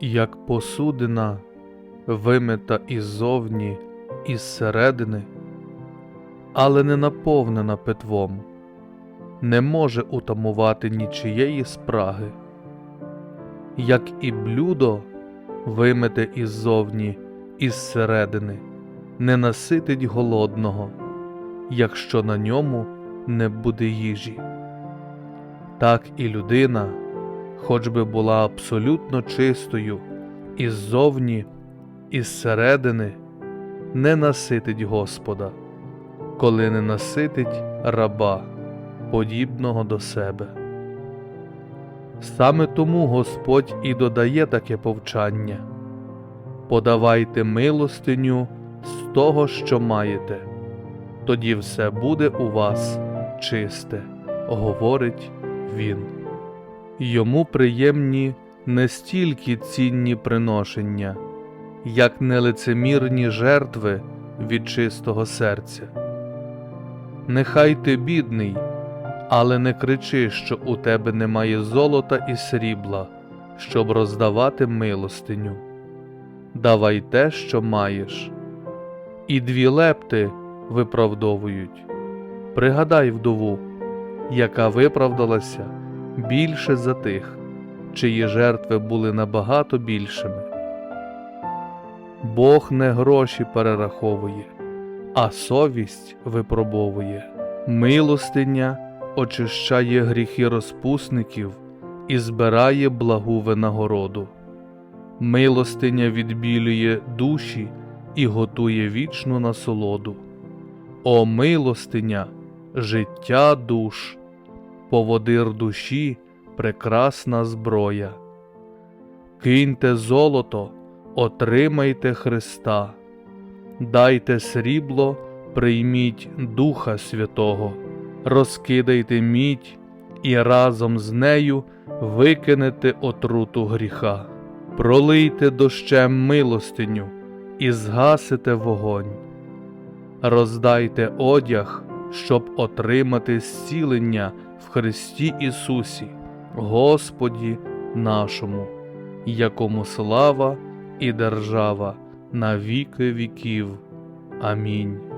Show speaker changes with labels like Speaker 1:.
Speaker 1: як посудина, вимита іззовні і зсередини, але не наповнена питвом, не може утамувати нічиєї спраги, як і блюдо, вимите іззовні і зсередини, не наситить голодного, якщо на ньому не буде їжі. Так і людина, хоч би була абсолютно чистою, іззовні і зсередини, не наситить Господа, коли не наситить раба, подібного до себе. Саме тому Господь і додає таке повчання подавайте милостиню з того, що маєте, тоді все буде у вас чисте, говорить він. Йому приємні не стільки цінні приношення, як нелицемірні жертви від чистого серця. Нехай ти бідний, але не кричи, що у тебе немає золота і срібла, щоб роздавати милостиню. Давай те, що маєш. І дві лепти виправдовують. Пригадай вдову, яка виправдалася більше за тих, чиї жертви були набагато більшими. Бог не гроші перераховує, а совість випробовує. Милостиня очищає гріхи розпусників і збирає благу винагороду. Милостиня відбілює душі і готує вічну насолоду. О милостиня, життя душ, поводир душі прекрасна зброя. Киньте золото, отримайте Христа, дайте срібло, прийміть Духа Святого, розкидайте мідь і разом з нею викинете отруту гріха, пролийте дощем милостиню і згасите вогонь, роздайте одяг, щоб отримати зцілення в Христі Ісусі, Господі нашому, якому слава і держава на віки віків. Амінь.